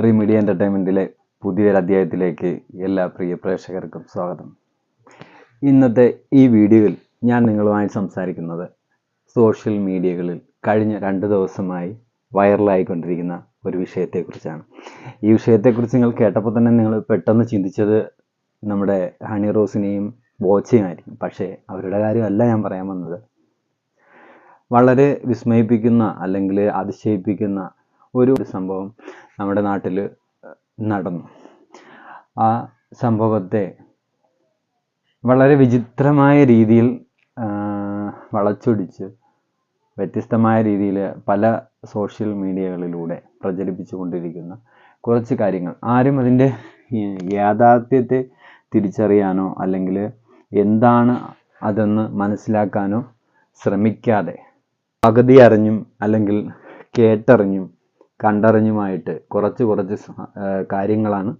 Dream media എന്റർടൈൻമെന്റിലെ പുതിയൊരു അധ്യായത്തിലേക്ക് എല്ലാ പ്രിയ പ്രേക്ഷകർക്കും സ്വാഗതം. ഇന്നത്തെ ഈ വീഡിയോയിൽ ഞാൻ നിങ്ങളുമായി സംസാരിക്കുന്നത് സോഷ്യൽ മീഡിയകളിൽ കഴിഞ്ഞ രണ്ട് ദിവസമായി വൈറലായിക്കൊണ്ടിരിക്കുന്ന ഒരു വിഷയത്തെക്കുറിച്ചാണ്. ഈ വിഷയത്തെക്കുറിച്ച് നിങ്ങൾ കേട്ടപ്പോൾ തന്നെ നിങ്ങൾ പെട്ടെന്ന് ചിന്തിച്ചത് നമ്മുടെ ഹണി റോസിനെയും ബോച്ചയും ആയിരിക്കും. പക്ഷേ അവരുടെ കാര്യമല്ല ഞാൻ പറയാൻ വന്നത്. വളരെ വിസ്മയിപ്പിക്കുന്ന അല്ലെങ്കിൽ അതിശയിപ്പിക്കുന്ന ഒരു സംഭവം നമ്മുടെ നാട്ടിൽ നടന്നു. ആ സംഭവത്തെ വളരെ വിചിത്രമായ രീതിയിൽ വളച്ചൊടിച്ച് വ്യത്യസ്തമായ രീതിയിൽ പല സോഷ്യൽ മീഡിയകളിലൂടെ പ്രചരിപ്പിച്ചു കൊണ്ടിരിക്കുന്ന കുറച്ച് കാര്യങ്ങൾ. ആരും അതിന്റെ യാഥാർത്ഥ്യത്തെ തിരിച്ചറിയാനോ അല്ലെങ്കിൽ എന്താണ് അതെന്ന് മനസ്സിലാക്കാനോ ശ്രമിക്കാതെ പകുതി അറിഞ്ഞും അല്ലെങ്കിൽ കേട്ടറിഞ്ഞും കണ്ടറിഞ്ഞുമായിട്ട് കുറച്ച് കുറച്ച് കാര്യങ്ങളാണ്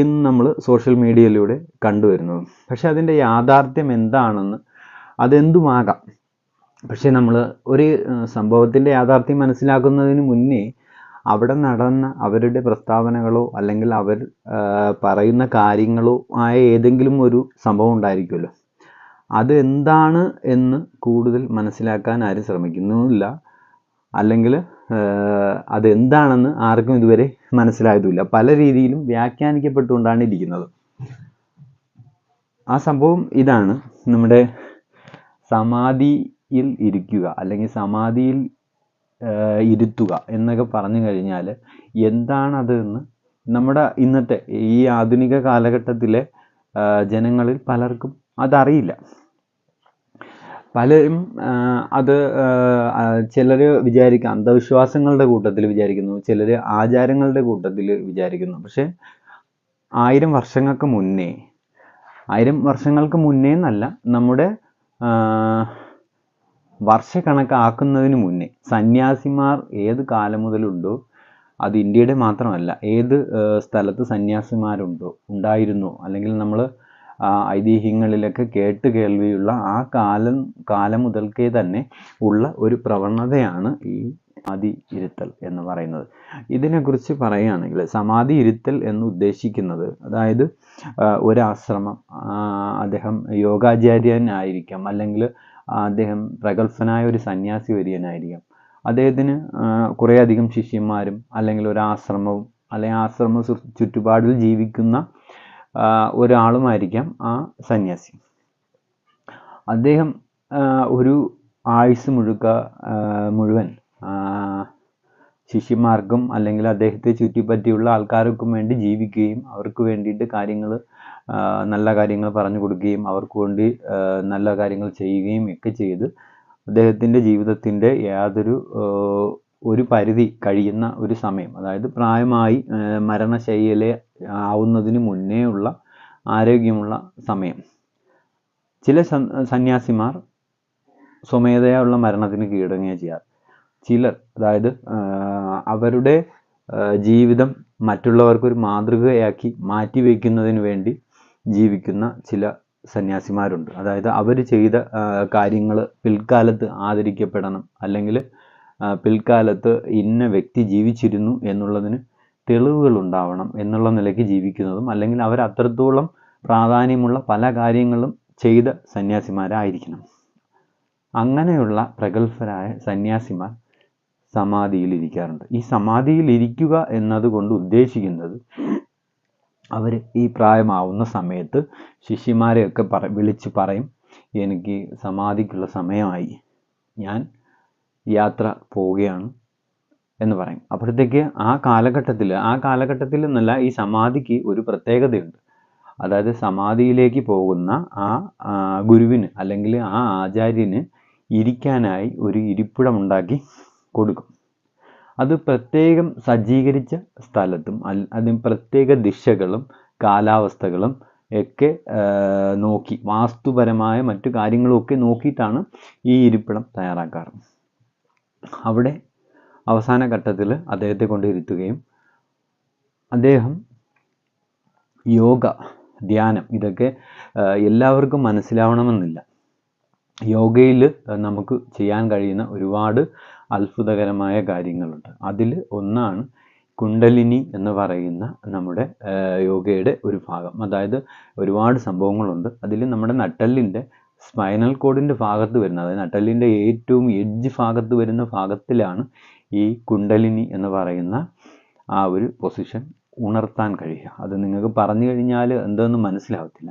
ഇന്ന് നമ്മൾ സോഷ്യൽ മീഡിയയിലൂടെ കണ്ടുവരുന്നത്. പക്ഷെ അതിന്റെ യാഥാർത്ഥ്യം എന്താണെന്ന് അതെന്തുമാകാം? പക്ഷെ നമ്മൾ ഒരു സംഭവത്തിന്റെ യാഥാർത്ഥ്യം മനസ്സിലാക്കുന്നതിന് മുന്നേ അവിടെ നടന്ന അവരുടെ പ്രസ്താവനകളോ അല്ലെങ്കിൽ അവർ പറയുന്ന കാര്യങ്ങളോ ആയ ഏതെങ്കിലും ഒരു സംഭവം ഉണ്ടായിരിക്കുമല്ലോ. അത് എന്താണ് എന്ന് കൂടുതൽ മനസ്സിലാക്കാൻ ആരും ശ്രമിക്കുന്നുമില്ല അല്ലെങ്കിൽ അതെന്താണെന്ന് ആർക്കും ഇതുവരെ മനസ്സിലായതുമില്ല. പല രീതിയിലും വ്യാഖ്യാനിക്കപ്പെട്ടുകൊണ്ടാണ് ഇരിക്കുന്നത്. ആ സംഭവം ഇതാണ്. നമ്മുടെ സമാധിയിൽ ഇരിക്കുക അല്ലെങ്കിൽ സമാധിയിൽ ഇരുത്തുക എന്നൊക്കെ പറഞ്ഞു കഴിഞ്ഞാൽ എന്താണത് എന്ന് നമ്മുടെ ഇന്നത്തെ ഈ ആധുനിക കാലഘട്ടത്തിലെ ജനങ്ങളിൽ പലർക്കും അതറിയില്ല. പലരും അത് ചിലർ വിചാരിക്കും അന്ധവിശ്വാസങ്ങളുടെ കൂട്ടത്തിൽ വിചാരിക്കുന്നു ചിലർ ആചാരങ്ങളുടെ കൂട്ടത്തിൽ വിചാരിക്കുന്നു. പക്ഷേ ആയിരം വർഷങ്ങൾക്ക് മുന്നേ ആയിരം വർഷങ്ങൾക്ക് മുന്നേ എന്നല്ല നമ്മുടെ വർഷക്കണക്കാക്കുന്നതിന് മുന്നേ സന്യാസിമാർ ഏത് കാലം മുതലുണ്ടോ അത് ഇന്ത്യയുടെ മാത്രമല്ല ഏത് സ്ഥലത്ത് സന്യാസിമാരുണ്ടോ ഉണ്ടായിരുന്നു അല്ലെങ്കിൽ നമ്മൾ ഐതിഹ്യങ്ങളിലൊക്കെ കേട്ട് കേൾവിയുള്ള ആ കാലം കാലം മുതൽക്കേ തന്നെ ഉള്ള ഒരു പ്രവണതയാണ് ഈ സമാധി ഇരുത്തൽ എന്ന് പറയുന്നത്. ഇതിനെക്കുറിച്ച് പറയുകയാണെങ്കിൽ സമാധി ഇരുത്തൽ എന്ന് ഉദ്ദേശിക്കുന്നത് അതായത് ഒരാശ്രമം അദ്ദേഹം യോഗാചാര്യനായിരിക്കാം അല്ലെങ്കിൽ അദ്ദേഹം പ്രഗത്ഭനായ ഒരു സന്യാസി വര്യനായിരിക്കാം. അദ്ദേഹത്തിന് കുറേയധികം ശിഷ്യന്മാരും അല്ലെങ്കിൽ ഒരാശ്രമവും അല്ലെങ്കിൽ ആശ്രമ ചുറ്റുപാടിൽ ജീവിക്കുന്ന ഒരാളുമായിരിക്കാം ആ സന്യാസി. അദ്ദേഹം ഒരു ആയുസ് മുഴുക്ക മുഴുവൻ ശിഷ്യന്മാർക്കും അല്ലെങ്കിൽ അദ്ദേഹത്തെ ചുറ്റിപ്പറ്റിയുള്ള ആൾക്കാർക്കും വേണ്ടി ജീവിക്കുകയും അവർക്ക് വേണ്ടിയിട്ട് കാര്യങ്ങൾ നല്ല കാര്യങ്ങൾ പറഞ്ഞു കൊടുക്കുകയും അവർക്ക് വേണ്ടി നല്ല കാര്യങ്ങൾ ചെയ്യുകയും ഒക്കെ ചെയ്ത് അദ്ദേഹത്തിന്റെ ജീവിതത്തിന്റെ യാതൊരു ഒരു പരിധി കഴിയുന്ന ഒരു സമയം. അതായത് പ്രായമായി മരണശൈലി ആവുന്നതിന് മുന്നേ ഉള്ള ആരോഗ്യമുള്ള സമയം. ചില സന്യാസിമാർ സ്വമേധയാ ഉള്ള മരണത്തിന് കീഴടങ്ങുക ചെയ്യാറ്. ചിലർ അതായത് അവരുടെ ജീവിതം മറ്റുള്ളവർക്കൊരു മാതൃകയാക്കി മാറ്റിവെക്കുന്നതിന് വേണ്ടി ജീവിക്കുന്ന ചില സന്യാസിമാരുണ്ട്. അതായത് അവർ ചെയ്ത കാര്യങ്ങൾ പിൽക്കാലത്ത് ആദരിക്കപ്പെടണം. അല്ലെങ്കിൽ പിൽക്കാലത്ത് ഇന്ന വ്യക്തി ജീവിച്ചിരുന്നു എന്നുള്ളതിന് തെളിവുകൾ ഉണ്ടാവണം എന്നുള്ള നിലയ്ക്ക് ജീവിക്കുന്നതും അല്ലെങ്കിൽ അവർ അത്രത്തോളം പ്രാധാന്യമുള്ള പല കാര്യങ്ങളും ചെയ്ത സന്യാസിമാരായിരിക്കണം. അങ്ങനെയുള്ള പ്രഗത്ഭരായ സന്യാസിമാർ സമാധിയിൽ ഇരിക്കാറുണ്ട്. ഈ സമാധിയിൽ ഇരിക്കുക എന്നതുകൊണ്ട് ഉദ്ദേശിക്കുന്നത് അവർ ഈ പ്രായമാവുന്ന സമയത്ത് ശിഷ്യന്മാരെയൊക്കെ പറ വിളിച്ച് പറയും എനിക്ക് സമാധിക്കുള്ള സമയമായി. ഞാൻ യാത്ര പോവുകയാണ് എന്ന് പറയും. അപ്പോഴത്തേക്ക് ആ കാലഘട്ടത്തിൽ ആ കാലഘട്ടത്തിൽ എന്നല്ല ഈ സമാധിക്ക് ഒരു പ്രത്യേകതയുണ്ട്. അതായത് സമാധിയിലേക്ക് പോകുന്ന ആ ഗുരുവിന് അല്ലെങ്കിൽ ആ ആചാര്യന് ഇരിക്കാനായി ഒരു ഇരിപ്പിടം ഉണ്ടാക്കി കൊടുക്കും. അത് പ്രത്യേകം സജ്ജീകരിച്ച സ്ഥലത്തും അതിന് പ്രത്യേക ദിശകളും കാലാവസ്ഥകളും ഒക്കെ നോക്കി വാസ്തുപരമായ മറ്റു കാര്യങ്ങളും ഒക്കെ നോക്കിയിട്ടാണ് ഈ ഇരിപ്പിടം തയ്യാറാക്കാറ്. അവിടെ അവസാന ഘട്ടത്തിൽ അദ്ദേഹത്തെ കൊണ്ടിരുത്തുകയും അദ്ദേഹം യോഗ ധ്യാനം ഇതൊക്കെ എല്ലാവർക്കും മനസ്സിലാവണമെന്നില്ല. യോഗയിൽ നമുക്ക് ചെയ്യാൻ കഴിയുന്ന ഒരുപാട് അത്ഭുതകരമായ കാര്യങ്ങളുണ്ട്. അതിൽ ഒന്നാണ് കുണ്ടലിനി എന്ന് പറയുന്ന നമ്മുടെ യോഗയുടെ ഒരു ഭാഗം. അതായത് ഒരുപാട് സംഭവങ്ങളുണ്ട്. അതിൽ നമ്മുടെ നട്ടെല്ലിന്റെ സ്പൈനൽ കോഡിന്റെ ഭാഗത്ത് വരുന്ന അതായത് നട്ടലിന്റെ ഏറ്റവും എഡ്ജ് ഭാഗത്ത് വരുന്ന ഭാഗത്തിലാണ് ഈ കുണ്ടലിനി എന്ന് പറയുന്ന ആ ഒരു പൊസിഷൻ ഉണർത്താൻ കഴിയുക. അത് നിങ്ങൾക്ക് പറഞ്ഞു കഴിഞ്ഞാൽ എന്തെന്ന് മനസ്സിലാവത്തില്ല.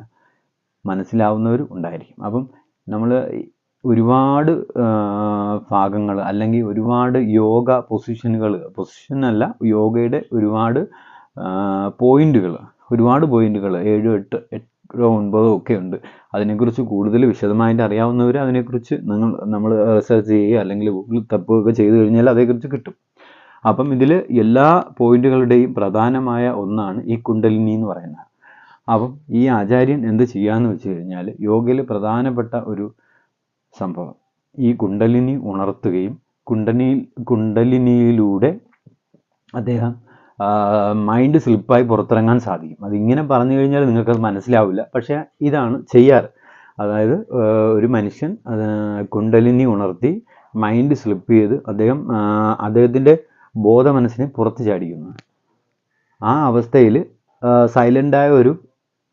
മനസ്സിലാവുന്നവർ ഉണ്ടായിരിക്കും. അപ്പം നമ്മൾ ഒരുപാട് ഭാഗങ്ങൾ അല്ലെങ്കിൽ ഒരുപാട് യോഗ പൊസിഷനുകൾ പൊസിഷൻ അല്ല യോഗയുടെ ഒരുപാട് പോയിന്റുകൾ ഒരുപാട് പോയിന്റുകൾ ഏഴ് എട്ടോ ഒൻപതോ ഒക്കെ ഉണ്ട് അതിനെക്കുറിച്ച് കൂടുതൽ വിശദമായിട്ട് അറിയാവുന്നവർ അതിനെക്കുറിച്ച് നിങ്ങൾ നമ്മൾ റിസർച്ച് ചെയ്യുക അല്ലെങ്കിൽ ഗൂഗിൾ തപ്പുകയൊക്കെ ചെയ്തു കഴിഞ്ഞാൽ അതേക്കുറിച്ച് കിട്ടും. അപ്പം ഇതിൽ എല്ലാ പോയിന്റുകളുടെയും പ്രധാനമായ ഒന്നാണ് ഈ കുണ്ടലിനി എന്ന് പറയുന്നത്. അപ്പം ഈ ആചാര്യൻ എന്ത് ചെയ്യാന്ന് വെച്ച് കഴിഞ്ഞാൽ യോഗയിൽ പ്രധാനപ്പെട്ട ഒരു സംഭവം. ഈ കുണ്ടലിനി ഉണർത്തുകയും കുണ്ടനി കുണ്ടലിനിയിലൂടെ അദ്ദേഹം മൈൻഡ് സ്ലിപ്പായി പുറത്തിറങ്ങാൻ സാധിക്കും. അതിങ്ങനെ പറഞ്ഞു കഴിഞ്ഞാൽ നിങ്ങൾക്കത് മനസ്സിലാവില്ല. പക്ഷേ ഇതാണ് ചെയ്യാറ്. അതായത് ഒരു മനുഷ്യൻ കുണ്ടലിനി ഉണർത്തി മൈൻഡ് സ്ലിപ്പ് ചെയ്ത് അദ്ദേഹം അദ്ദേഹത്തിന്റെ ബോധ മനസ്സിനെ പുറത്ത് ചാടിക്കുന്നു. ആ അവസ്ഥയിൽ സൈലന്റായ ഒരു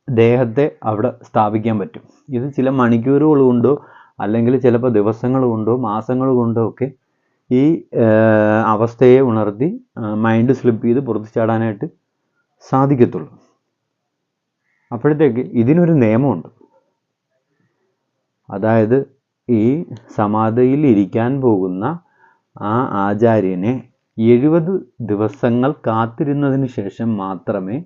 ദേഹത്തെ അവിടെ സ്ഥാപിക്കാൻ പറ്റും. ഇത് ചില മണിക്കൂറുകൾ കൊണ്ടോ അല്ലെങ്കിൽ ചിലപ്പോൾ ദിവസങ്ങൾ കൊണ്ടോ മാസങ്ങൾ കൊണ്ടോ ഒക്കെ ഈ അവസ്ഥയെ ഉണർത്തി മൈൻഡ് സ്ലിപ്പ് ചെയ്ത് പുറത്തു ചാടാനായിട്ട് സാധിക്കത്തുള്ളൂ. അപ്പോഴത്തേക്ക് ഇതിനൊരു നിയമമുണ്ട്. അതായത് ഈ സമാധിയിൽ ഇരിക്കാൻ പോകുന്ന ആ ആചാര്യനെ എഴുപത് ദിവസങ്ങൾ കാത്തിരുന്നതിന് ശേഷം മാത്രമേ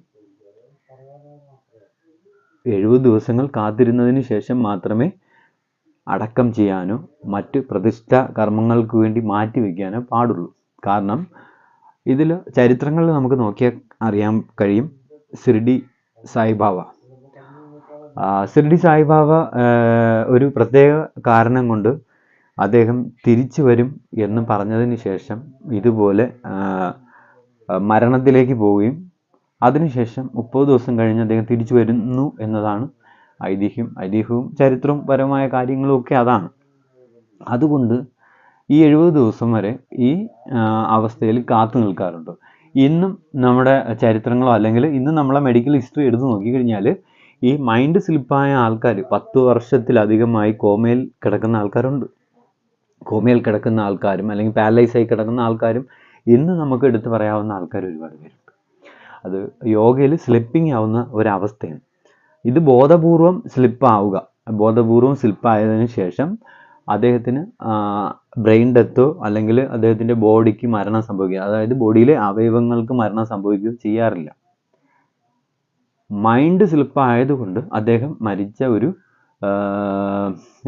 എഴുപത് ദിവസങ്ങൾ കാത്തിരുന്നതിന് ശേഷം മാത്രമേ അടക്കം ചെയ്യാനോ മറ്റ് പ്രതിഷ്ഠ കർമ്മങ്ങൾക്ക് വേണ്ടി മാറ്റി വയ്ക്കാനോ പാടുള്ളൂ. കാരണം ഇതിൽ ചരിത്രങ്ങളിൽ നമുക്ക് നോക്കിയാൽ അറിയാൻ കഴിയും സിർഡി സായിബാബ. സിർഡി സായിബാബ ഒരു പ്രത്യേക കാരണം കൊണ്ട് അദ്ദേഹം തിരിച്ചു വരും എന്ന് പറഞ്ഞതിന് ശേഷം ഇതുപോലെ മരണത്തിലേക്ക് പോവുകയും അതിനുശേഷം മുപ്പത് ദിവസം കഴിഞ്ഞ് അദ്ദേഹം തിരിച്ചു വരുന്നു എന്നതാണ് ഐതിഹ്യം ഐതിഹ്യവും ചരിത്രവും പരമായ കാര്യങ്ങളും ഒക്കെ അതാണ്. അതുകൊണ്ട് ഈ എഴുപത് ദിവസം വരെ ഈ അവസ്ഥയിൽ കാത്തു നിൽക്കാറുണ്ട്. ഇന്നും നമ്മുടെ ചരിത്രങ്ങളോ അല്ലെങ്കിൽ ഇന്ന് നമ്മളെ മെഡിക്കൽ ഹിസ്റ്ററി എടുത്തു നോക്കിക്കഴിഞ്ഞാൽ ഈ മൈൻഡ് സ്ലിപ്പായ ആൾക്കാർ പത്ത് വർഷത്തിലധികമായി കോമയിൽ കിടക്കുന്ന ആൾക്കാരുണ്ട്. കോമയിൽ കിടക്കുന്ന ആൾക്കാരും അല്ലെങ്കിൽ പാരലൈസ് ആയി കിടക്കുന്ന ആൾക്കാരും ഇന്ന് നമുക്ക് എടുത്തു പറയാവുന്ന ആൾക്കാർ ഒരുപാട് പേരുണ്ട്. അത് യോഗയിൽ സ്ലിപ്പിംഗ് ആവുന്ന ഒരവസ്ഥയാണ്. ഇത് ബോധപൂർവം സ്ലിപ്പാവുക ബോധപൂർവം സ്ലിപ്പായതിനു ശേഷം അദ്ദേഹത്തിന് ബ്രെയിൻ ഡെത്തോ അല്ലെങ്കിൽ അദ്ദേഹത്തിന്റെ ബോഡിക്ക് മരണം സംഭവിക്കുക. അതായത് ബോഡിയിലെ അവയവങ്ങൾക്ക് മരണം സംഭവിക്കുകയോ ചെയ്യാറില്ല. മൈൻഡ് സ്ലിപ്പായതുകൊണ്ട് അദ്ദേഹം മരിച്ച ഒരു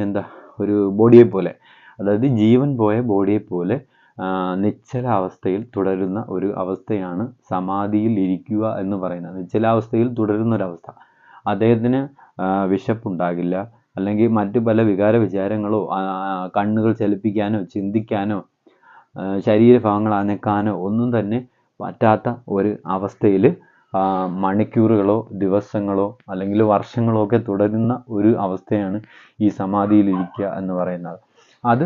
എന്താ ഒരു ബോഡിയെ പോലെ അതായത് ജീവൻ പോയ ബോഡിയെ പോലെ നിശ്ചലാവസ്ഥയിൽ തുടരുന്ന ഒരു അവസ്ഥയാണ് സമാധിയിൽ ഇരിക്കുക എന്ന് പറയുന്നത്. നിശ്ചലാവസ്ഥയിൽ തുടരുന്ന ഒരവസ്ഥ അദ്ദേഹത്തിന് വിശപ്പുണ്ടാകില്ല. അല്ലെങ്കിൽ മറ്റു പല വികാര വിചാരങ്ങളോ കണ്ണുകൾ ചലിപ്പിക്കാനോ ചിന്തിക്കാനോ ശരീരഭാഗങ്ങൾ അനക്കാനോ ഒന്നും തന്നെ പറ്റാത്ത ഒരു അവസ്ഥയിൽ മണിക്കൂറുകളോ ദിവസങ്ങളോ അല്ലെങ്കിൽ വർഷങ്ങളോ ഒക്കെ തുടരുന്ന ഒരു അവസ്ഥയാണ് ഈ സമാധിയിൽ ഇരിക്കുക എന്ന് പറയുന്നത്. അത്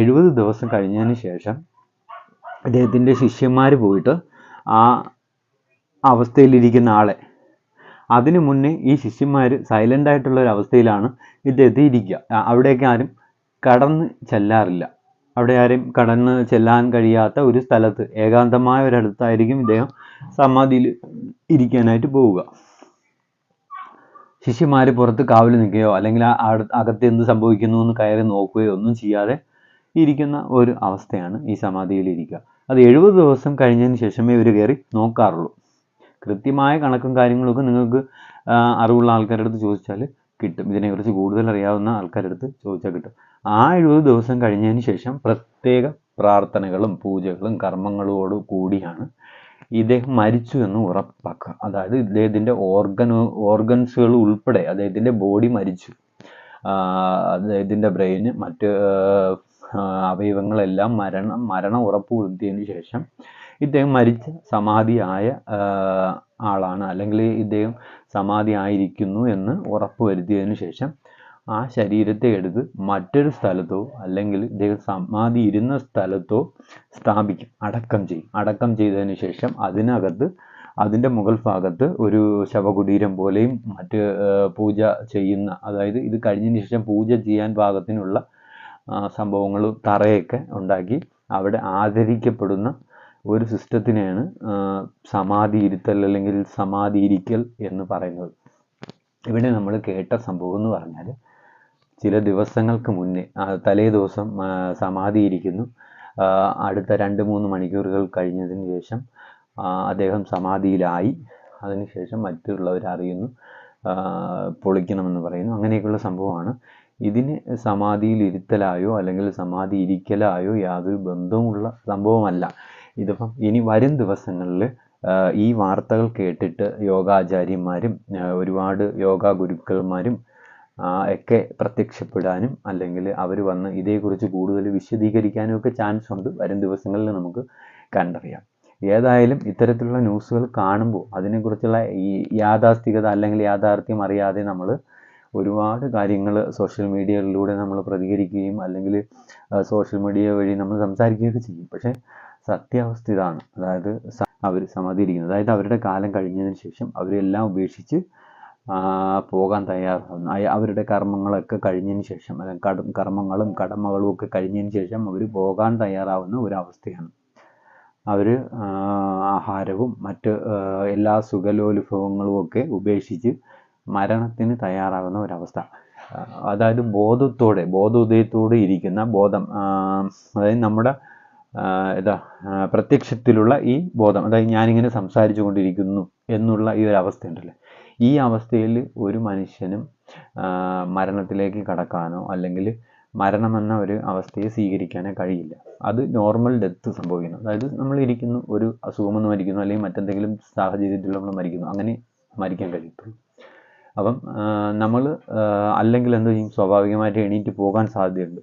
എഴുപത് ദിവസം കഴിഞ്ഞതിന് ശേഷം അദ്ദേഹത്തിന്റെ ശിഷ്യന്മാർ പോയിട്ട് ആ അവസ്ഥയിലിരിക്കുന്ന ആളെ അതിനു മുന്നേ ഈ ശിഷ്യന്മാർ സൈലന്റ് ആയിട്ടുള്ള ഒരു അവസ്ഥയിലാണ് ഇത് എത്തിയിരിക്കുക. ആ- അവിടേക്ക് ആരും കടന്ന് ചെല്ലാറില്ല. അവിടെ ആരും കടന്ന് ചെല്ലാൻ കഴിയാത്ത ഒരു സ്ഥലത്ത് ഏകാന്തമായ ഒരിടത്തായിരിക്കും ഇദ്ദേഹം സമാധിയിൽ ഇരിക്കാനായിട്ട് പോവുക. ശിഷ്യന്മാർ പുറത്ത് കാവൽ നിൽക്കുകയോ അല്ലെങ്കിൽ ആ അകത്ത് എന്ത് സംഭവിക്കുന്നു എന്ന് കയറി നോക്കുകയോ ഒന്നും ചെയ്യാതെ ഇരിക്കുന്ന ഒരു അവസ്ഥയാണ് ഈ സമാധിയിൽ ഇരിക്കുക. അത് എഴുപത് ദിവസം കഴിഞ്ഞതിന് ശേഷമേ ഇവർ കയറി നോക്കാറുള്ളൂ. കൃത്യമായ കണക്കും കാര്യങ്ങളൊക്കെ നിങ്ങൾക്ക് അറിവുള്ള ആൾക്കാരുടെ അടുത്ത് ചോദിച്ചാൽ കിട്ടും. ഇതിനെക്കുറിച്ച് കൂടുതൽ അറിയാവുന്ന ആൾക്കാരുടെ അടുത്ത് ചോദിച്ചാൽ കിട്ടും. ആ എഴുപത് ദിവസം കഴിഞ്ഞതിന് ശേഷം പ്രത്യേക പ്രാർത്ഥനകളും പൂജകളും കർമ്മങ്ങളോട് കൂടിയാണ് ഇദ്ദേഹം മരിച്ചു എന്ന് ഉറപ്പാക്കുക. അതായത് ഇദ്ദേഹത്തിന്റെ ഓർഗൻ ഓർഗൻസുകൾ ഉൾപ്പെടെ അദ്ദേഹത്തിന്റെ ബോഡി മരിച്ചു. അദ്ദേഹത്തിന്റെ ബ്രെയിന് മറ്റ് അവയവങ്ങളെല്ലാം മരണം മരണം ഉറപ്പ് ഉറപ്പുവരുത്തിയതിന് ശേഷം ഇദ്ദേഹം മരിച്ച സമാധിയായ ആളാണ്. അല്ലെങ്കിൽ ഇദ്ദേഹം സമാധി ആയിരിക്കുന്നു എന്ന് ഉറപ്പ് വരുത്തിയതിന് ശേഷം ആ ശരീരത്തെ എടുത്ത് മറ്റൊരു സ്ഥലത്തോ അല്ലെങ്കിൽ ഇദ്ദേഹം സമാധി ഇരുന്ന സ്ഥലത്തോ സ്ഥാപിക്കും. അടക്കം ചെയ്യും. അടക്കം ചെയ്തതിന് ശേഷം അതിനകത്ത് അതിന്റെ മുകൾ ഭാഗത്ത് ഒരു ശവകുടീരം പോലെയും മറ്റ് പൂജ ചെയ്യുന്ന അതായത് ഇത് കഴിഞ്ഞതിന് ശേഷം പൂജ ചെയ്യാൻ പാകത്തിനുള്ള സംഭവങ്ങളും തറയൊക്കെ ഉണ്ടാക്കി അവിടെ ആദരിക്കപ്പെടുന്ന ഒരു സിസ്റ്റത്തിനെയാണ് സമാധി ഇരുത്തൽ അല്ലെങ്കിൽ സമാധി ഇരിക്കൽ എന്ന് പറയുന്നത്. ഇവിടെ നമ്മൾ കേട്ട സംഭവം എന്ന് പറഞ്ഞാൽ ചില ദിവസങ്ങൾക്ക് മുന്നേ തലേ ദിവസം സമാധി ഇരിക്കുന്നു അടുത്ത രണ്ട് മൂന്ന് മണിക്കൂറുകൾ കഴിഞ്ഞതിന് ശേഷം അദ്ദേഹം സമാധിയിലായി. അതിനുശേഷം മറ്റുള്ളവർ അറിയുന്നു പൊളിക്കണം പൊളിക്കണമെന്ന് പറയുന്നു. അങ്ങനെയൊക്കെയുള്ള സംഭവമാണ്. ഇതിന് സമാധിയിൽ ഇരുത്തലായോ അല്ലെങ്കിൽ സമാധി ഇരിക്കലായോ യാതൊരു ബന്ധവുമുള്ള സംഭവമല്ല. ഇതിപ്പം ഇനി വരും ദിവസങ്ങളിൽ ഈ വാർത്തകൾ കേട്ടിട്ട് യോഗാചാര്യന്മാരും ഒരുപാട് യോഗ ഗുരുക്കന്മാരും ഒക്കെ പ്രത്യക്ഷപ്പെടാനും അല്ലെങ്കിൽ അവർ വന്ന് ഇതേക്കുറിച്ച് കൂടുതൽ വിശദീകരിക്കാനും ഒക്കെ ചാൻസ് ഉണ്ട്. വരും ദിവസങ്ങളിൽ നമുക്ക് കണ്ടറിയാം. ഏതായാലും ഇത്തരത്തിലുള്ള ന്യൂസുകൾ കാണുമ്പോൾ അതിനെക്കുറിച്ചുള്ള ഈ യാഥാസ്ഥികത അല്ലെങ്കിൽ യാഥാർത്ഥ്യം അറിയാതെ നമ്മൾ ഒരുപാട് കാര്യങ്ങൾ സോഷ്യൽ മീഡിയകളിലൂടെ നമ്മൾ പ്രതികരിക്കുകയും അല്ലെങ്കിൽ സോഷ്യൽ മീഡിയ വഴി നമ്മൾ സംസാരിക്കുകയൊക്കെ ചെയ്യും. പക്ഷേ സത്യാവസ്ഥ ഇതാണ് അതായത് അവർ സമാധിയിരിക്കുന്നത് അതായത് അവരുടെ കാലം കഴിഞ്ഞതിന് ശേഷം അവരെല്ലാം ഉപേക്ഷിച്ച് പോകാൻ തയ്യാറാവുന്നു. അയ- അവരുടെ കർമ്മങ്ങളൊക്കെ കഴിഞ്ഞതിന് ശേഷം അല്ലെങ്കിൽ കർമ്മങ്ങളും കടമകളും ഒക്കെ കഴിഞ്ഞതിന് ശേഷം അവർ പോകാൻ തയ്യാറാവുന്ന ഒരവസ്ഥയാണ്. അവർ ആഹാരവും മറ്റ് എല്ലാ സുഖലോലുഭവങ്ങളും ഒക്കെ ഉപേക്ഷിച്ച് മരണത്തിന് തയ്യാറാകുന്ന ഒരവസ്ഥ. അതായത് ബോധത്തോടെ ബോധോദയത്തോടെ ഇരിക്കുന്ന ബോധം അതായത് നമ്മുടെ ഇതാ പ്രത്യക്ഷത്തിലുള്ള ഈ ബോധം അതായത് ഞാനിങ്ങനെ സംസാരിച്ചു കൊണ്ടിരിക്കുന്നു എന്നുള്ള ഈ ഒരു അവസ്ഥയുണ്ടല്ലോ ഈ അവസ്ഥയിൽ ഒരു മനുഷ്യനും മരണത്തിലേക്ക് കടക്കാനോ അല്ലെങ്കിൽ മരണമെന്ന ഒരു അവസ്ഥയെ സ്വീകരിക്കാനോ കഴിയില്ല. അത് നോർമൽ ഡെത്ത് സംഭവിക്കുന്നു. അതായത് നമ്മൾ ഇരിക്കുന്നു ഒരു അസുഖം ഒന്ന് മരിക്കുന്നു അല്ലെങ്കിൽ മറ്റെന്തെങ്കിലും സാഹചര്യത്തിൽ നമ്മൾ മരിക്കുന്നു അങ്ങനെ മരിക്കാൻ കഴിയത്തുള്ളൂ. അപ്പം നമ്മൾ അല്ലെങ്കിൽ എന്ത് ചെയ്യും സ്വാഭാവികമായിട്ട് എണീറ്റ് പോകാൻ സാധ്യതയുണ്ട്.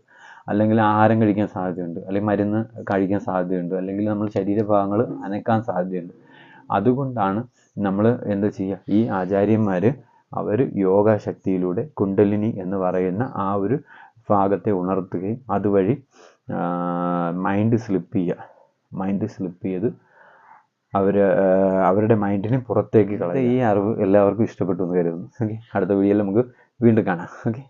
അല്ലെങ്കിൽ ആഹാരം കഴിക്കാൻ സാധ്യതയുണ്ട് അല്ലെങ്കിൽ മരുന്ന് കഴിക്കാൻ സാധ്യതയുണ്ട് അല്ലെങ്കിൽ നമ്മൾ ശരീരഭാഗങ്ങൾ അനക്കാൻ സാധ്യതയുണ്ട്. അതുകൊണ്ടാണ് നമ്മൾ എന്താ ചെയ്യുക? ഈ ആചാര്യന്മാർ അവർ യോഗശക്തിയിലൂടെ കുണ്ടലിനി എന്ന് പറയുന്ന ആ ഒരു ഭാഗത്തെ ഉണർത്തുകയും അതുവഴി മൈൻഡ് സ്ലിപ്പ് ചെയ്യുക. മൈൻഡ് സ്ലിപ്പ് ചെയ്ത് അവർ അവരുടെ മൈൻഡിനെ പുറത്തേക്ക് കളയുക. ഈ അറിവ് എല്ലാവർക്കും ഇഷ്ടപ്പെട്ടു എന്ന് കരുതുന്നു. ഓക്കെ അടുത്ത വീഡിയോയിൽ നമുക്ക് വീണ്ടും കാണാം. ഓക്കെ